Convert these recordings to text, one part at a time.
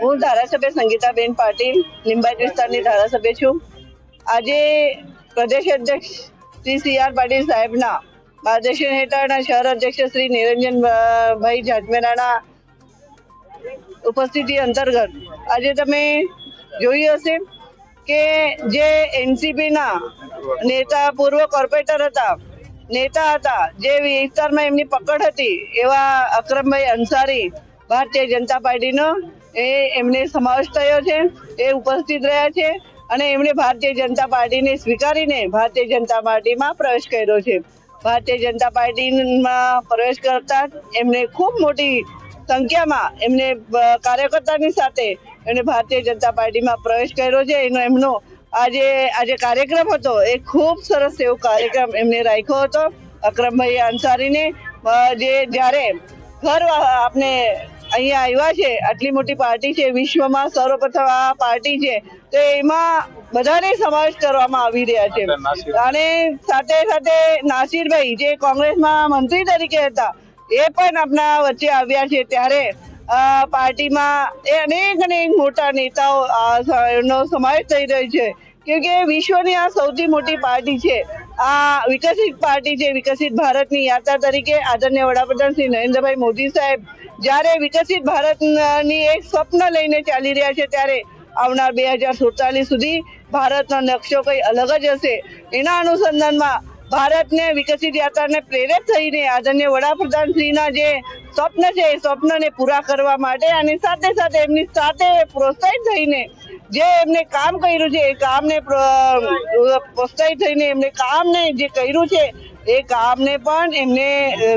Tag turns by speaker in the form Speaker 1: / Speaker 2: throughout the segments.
Speaker 1: હું ધારાસભ્ય સંગીતાબેન પાટીલ, લિંબાયત વિસ્તારની ધારાસભ્ય છું. આજે પ્રદેશ અધ્યક્ષ શ્રી સી આર પાટીલ સાહેબના માર્ગદર્શન હેઠળના શહેર અધ્યક્ષ શ્રી નિરંજન ભાઈ જાજમેરાના ઉપસ્થિતિ અંતર્ગત આજે તમે જોયું હશે કે જે એનસીપીના નેતા, પૂર્વ કોર્પોરેટર હતા, નેતા હતા, જે વિસ્તારમાં એમની પકડ હતી એવા અક્રમભાઈ અંસારી ભારતીય જનતા પાર્ટીનો એ એમને સમાવેશ થયો છે, એ ઉપસ્થિત રહ્યા છે અને એમણે ભારતીય જનતા પાર્ટીને સ્વીકારીને ભારતીય જનતા પાર્ટીમાં પ્રવેશ કર્યો છે. ભારતીય જનતા પાર્ટીમાં પ્રવેશ કરતા એમને ખૂબ મોટી સંખ્યામાં એમને કાર્યકર્તાની સાથે એમણે ભારતીય જનતા પાર્ટીમાં પ્રવેશ કર્યો છે. એનો એમનો આજે આજે કાર્યક્રમ હતો. એ ખૂબ સરસ એવો કાર્યક્રમ એમને રાખ્યો હતો. અક્રમભાઈ અંસારીને જે જ્યારે ઘર આપણે અહીંયા આવ્યા છે. આટલી મોટી પાર્ટી છે. વિશ્વમાં સર્વપ્રથમ આ પાર્ટી છે. તો એમાં બધાને સમાવેશ કરવામાં આવી રહ્યા છે. અને સાથે સાથે નાસિરભાઈ જે કોંગ્રેસમાં મંત્રી તરીકે હતા એ પણ આપણા વચ્ચે આવ્યા છે. ત્યારે પાર્ટીમાં એ અનેક અનેક મોટા નેતાઓ નો સમાવેશ થઈ રહ્યો છે. કેમકે વિશ્વની આ સૌથી મોટી પાર્ટી છે. આ વિકસિત પાર્ટી છે વિકસિત ભારતની યાત્રા તરીકે આદરણીય વડાપ્રધાન શ્રી નરેન્દ્રભાઈ મોદી સાહેબ જ્યારે વિકસિત ભારતની એક સ્વપ્ન લઈને ચાલી રહ્યા છે ત્યારે આવનાર બે હજાર સુડતાલીસ સુધી ભારતનો નકશો કઈ અલગ જ હશે. એના અનુસંધાનમાં ભારતને વિકસિત યાત્રાને પ્રેરિત થઈને આદરણીય વડાપ્રધાન શ્રીના જે સ્વપ્ન છે, એ સ્વપ્નને પૂરા કરવા માટે અને સાથે સાથે એમની સાથે પ્રોત્સાહિત થઈને જે એમને કામ કર્યું છે, એ કામને પ્ર- પ્રોત્સાહિત થઈને એમને કામને જે કર્યું છે, એ કામને પણ એમને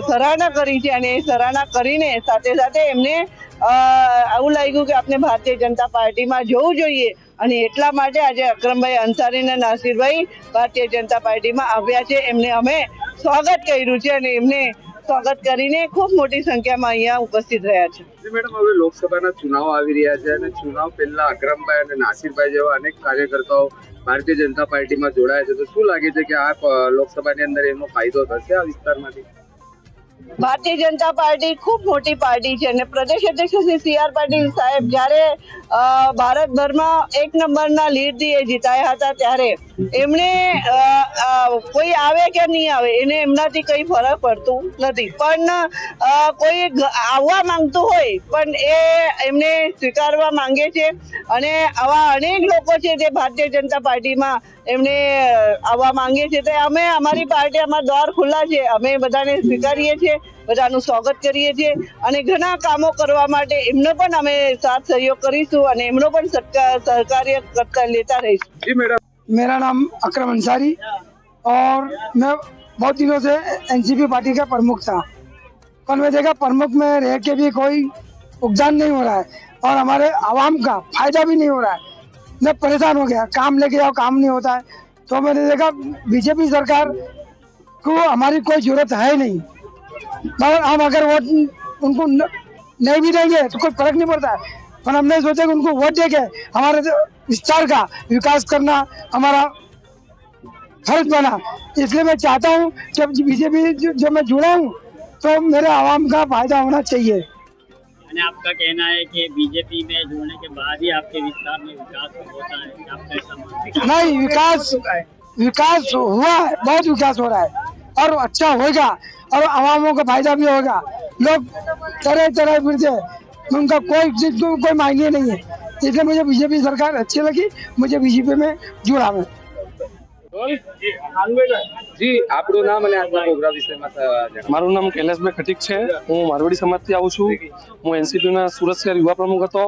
Speaker 1: સરાહના કરી છે અને એ સરાહના કરીને સાથે સાથે એમને આવું લાગ્યું કે આપણે ભારતીય જનતા પાર્ટીમાં જવું જોઈએ. અને એટલા માટે આજે અક્રમભાઈ અંસારી અને નાસિરભાઈ ભારતીય જનતા પાર્ટીમાં આવ્યા છે. એમને અમે સ્વાગત કર્યું છે અને એમને સ્વાગત કરીને ખૂબ મોટી સંખ્યામાં અહીંયા ઉપસ્થિત રહ્યા છે.
Speaker 2: મેડમ, હવે લોકસભાના ચુનાવ આવી રહ્યા છે અને ચુનાવ પહેલા અક્રમભાઈ અને નાસિરભાઈ જેવા અનેક કાર્યકર્તાઓ ભારતીય જનતા પાર્ટીમાં જોડાયા છે. તો શું લાગે છે કે આ લોકસભાની અંદર એનો ફાયદો થશે આ વિસ્તારમાંથી?
Speaker 1: ભારતીય જનતા પાર્ટી ખૂબ મોટી પાર્ટી છે અને પ્રદેશ અધ્યક્ષ શ્રી સી આર પાટીલ સાહેબ જ્યારે ભારતભરમાં એક નંબરના લીડથી એ જીતાયા હતા ત્યારે એમણે કોઈ આવે કે નહીં આવે એને એમનાથી કંઈ ફરક પડતું નથી. પણ કોઈ આવવા માંગતું હોય પણ એ એમને સ્વીકારવા માંગે છે અને આવા અનેક લોકો છે જે ભારતીય જનતા પાર્ટીમાં એમને આવવા માંગે છે તો અમે અમારી પાર્ટી અમારા દ્વાર ખુલ્લા છે અમે બધાને સ્વીકારીએ છીએ બધાનું સ્વાગત કરીએ છીએ અને ઘણા કામો કરવા માટે એમનો પણ અમે સાથ સહયોગ કરીશું અને એમનો પણ સત્કા- સહકાર્ય કરતા લેતા રહીશું
Speaker 2: જી મેડમ
Speaker 3: मेरा नाम अकरम अंसारी और मैं बहुत दिनों से एनसीपी पार्टी का प्रमुख था पर मैं देखा प्रमुख में रह के भी कोई उगदान नहीं हो रहा है और हमारे आवाम का फायदा भी नहीं हो रहा है मैं परेशान हो गया। काम लेके आओ काम नहीं होता है। तो मैंने देखा बीजेपी सरकार को हमारी कोई ज़रूरत है ही नहीं। मगर हम अगर वोट उनको नहीं भी देंगे तो कोई फ़र्क नहीं पड़ता। है पर हमने सोचा कि उनको वोट दे के हमारे विस्तार का विकास करना हमारा फ़र्ज़ बना। इसलिए मैं चाहता हूँ जब बीजेपी जो, जो मैं जुड़ा हूँ तो मेरे आवाम का फ़ायदा होना चाहिए।
Speaker 4: અને आपका कहना है कि बीजेपी में जुड़ने के बाद ही आपके विस्तार में विकास होता है आपका ऐसा मानना
Speaker 3: नहीं विकास विकास हुआ है बहुत विकास हो रहा है और अच्छा होगा और आवामों का फ़ायदा भी होगा। लोग तरह तरह फिरते हैं। उनका कोई चीज़ कोई मायने नहीं है। इसलिए मुझे बीजेपी सरकार अच्छी लगी मुझे बीजेपी में जुड़ा मैं
Speaker 2: જી, આપણું નામ
Speaker 5: મારું નામ કૈલાસભાઈ ખટીક છે. હું મારવાડી સમાજથી આવું છું. હું એનસીપીના સુરત શહેર યુવા પ્રમુખ હતો.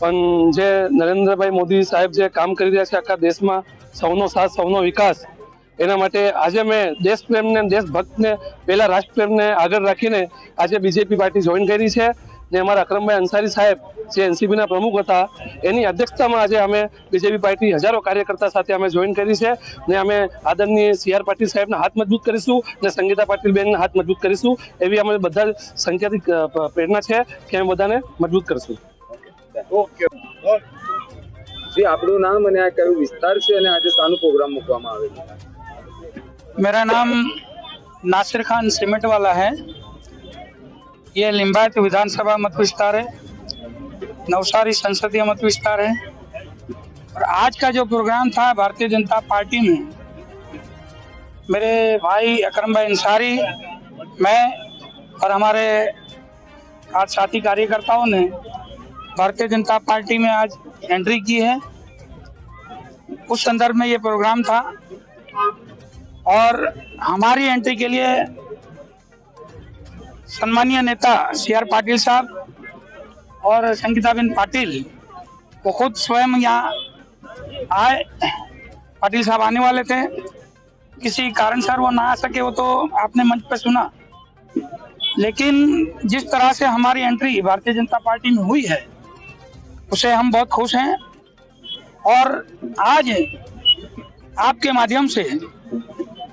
Speaker 5: પણ જે નરેન્દ્રભાઈ મોદી સાહેબ જે કામ કરી રહ્યા છે આખા દેશમાં, સૌનો સાથ, સૌનો વિકાસ, એના માટે આજે મેં દેશપ્રેમને, દેશભક્તને, પહેલા રાષ્ટ્રપ્રેમને આગળ રાખીને આજે બીજેપી પાર્ટી જોઈન કરી છે. ને અમારા અક્રમભાઈ અંસારી સાહેબ જે એનસીપીના પ્રમુખ હતા એની અધ્યક્ષતામાં આજે અમે બીજેપી પાર્ટી હજારો કાર્યકર્તા સાથે અમે જોઈન કરી છે ને અમે આદરણીય સી આર પાટીલ સાહેબના હાથ મજબૂત કરીશું ને સંગીતા પાટીલ બેનના હાથ મજબૂત કરીશું એવી અમે બધા જ સંખ્યાથી અ, પ- પ્રેરણા છે કે અમે બધાને મજબૂત કરીશું
Speaker 2: ઓકે જી આપણું નામ અને આ કયું વિસ્તાર છે અને આજે શાનો પ્રોગ્રામ મૂકવામાં આવે છે
Speaker 6: मेरा नाम नासिर खान सीमेंट वाला है ये लिम्बायत विधानसभा मत विस्तार है, नवसारी संसदीय मत विस्तार है। और आज का जो प्रोग्राम था भारतीय जनता पार्टी में, मेरे भाई अकरम भाई अंसारी, मैं और हमारे आज साथी कार्यकर्ताओं ने भारतीय जनता पार्टी में आज एंट्री की है। उस संदर्भ में ये प्रोग्राम था और हमारी एंट्री के लिए सम्मानीय नेता सी आर पाटिल साहब और संगीताबेन पाटिल वो खुद स्वयं यहाँ आए। पाटिल साहब आने वाले थे। किसी कारण सर वो ना आ सके, वो तो आपने मंच पर सुना। लेकिन जिस तरह से हमारी एंट्री भारतीय जनता पार्टी में हुई है, उसे हम बहुत खुश हैं। और आज आपके माध्यम से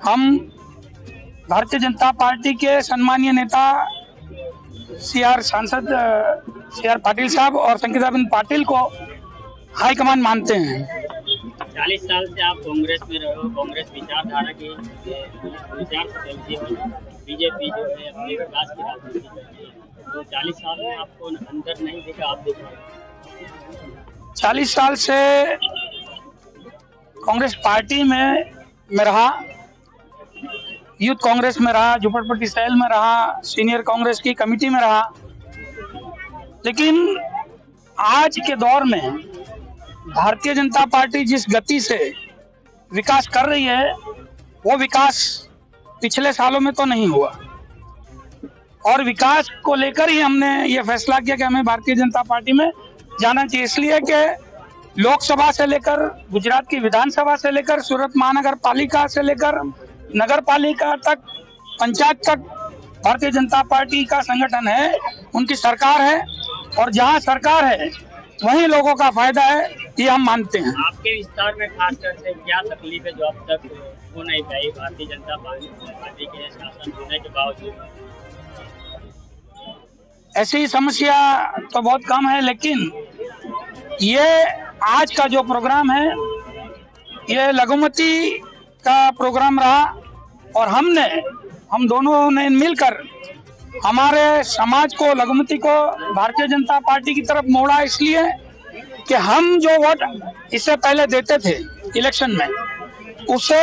Speaker 6: हम भारतीय जनता पार्टी के सम्मानीय नेता सी आर सांसद सी आर पाटिल साहब और संगीताबेन पाटिल को हाईकमान मानते हैं।
Speaker 4: चालीस साल से आप कांग्रेस में रहे हो कांग्रेस विचारधारा की विचार से चलती है। बीजेपी जो है अपने विकास की राजनीति है। तो चालीस साल में आपको अंतर नहीं दिखा आप दिख रहे
Speaker 6: चालीस साल से कांग्रेस पार्टी में में रहा। यूथ कांग्रेस में रहा, झुपड़पट्टी सेल में रहा, सीनियर कांग्रेस की कमेटी में रहा। लेकिन आज के दौर में भारतीय जनता पार्टी जिस गति से विकास कर रही है, वो विकास पिछले सालों में तो नहीं हुआ। और विकास को लेकर ही हमने ये फैसला किया कि हमें भारतीय जनता पार्टी में जाना चाहिए। इसलिए कि लोकसभा से लेकर, गुजरात की विधानसभा से लेकर, सूरत महानगर पालिका से लेकर नगर पालिका तक पंचायत तक भारतीय जनता पार्टी का संगठन है उनकी सरकार है और जहाँ सरकार है वहीं लोगों का फ़ायदा है ये हम मानते हैं।
Speaker 4: आपके विस्तार में खासकर से क्या तकलीफ़ है जो अब तक हो नहीं पाई भारतीय जनता पार्टी पार्टी के शासन होने के बावजूद?
Speaker 6: ऐसी समस्या तो बहुत कम है लेकिन ये आज का जो प्रोग्राम है ये लघुमती का प्रोग्राम रहा और हमने, हम दोनों ने मिलकर हमारे समाज को, लघुमती को, भारतीय जनता पार्टी की तरफ़ मोड़ा इसलिए कि हम जो वोट इससे पहले देते थे इलेक्शन में उससे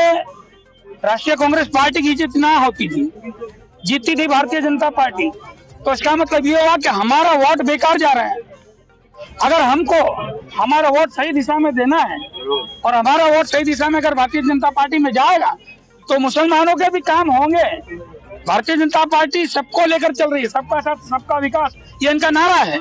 Speaker 6: राष्ट्रीय कांग्रेस पार्टी की जीत ना होती थी। जीती थी भारतीय जनता पार्टी। तो इसका मतलब ये हुआ कि हमारा वोट बेकार जा रहा है। अगर हमको, हमारा वोट सही दिशा में देना है और हमारा वोट सही दिशा में अगर भारतीय जनता पार्टी में जाएगा तो मुसलमानों के भी काम होंगे। भारतीय जनता पार्टी सबको लेकर चल रही है, सबका साथ, सबका विकास, ये इनका नारा है।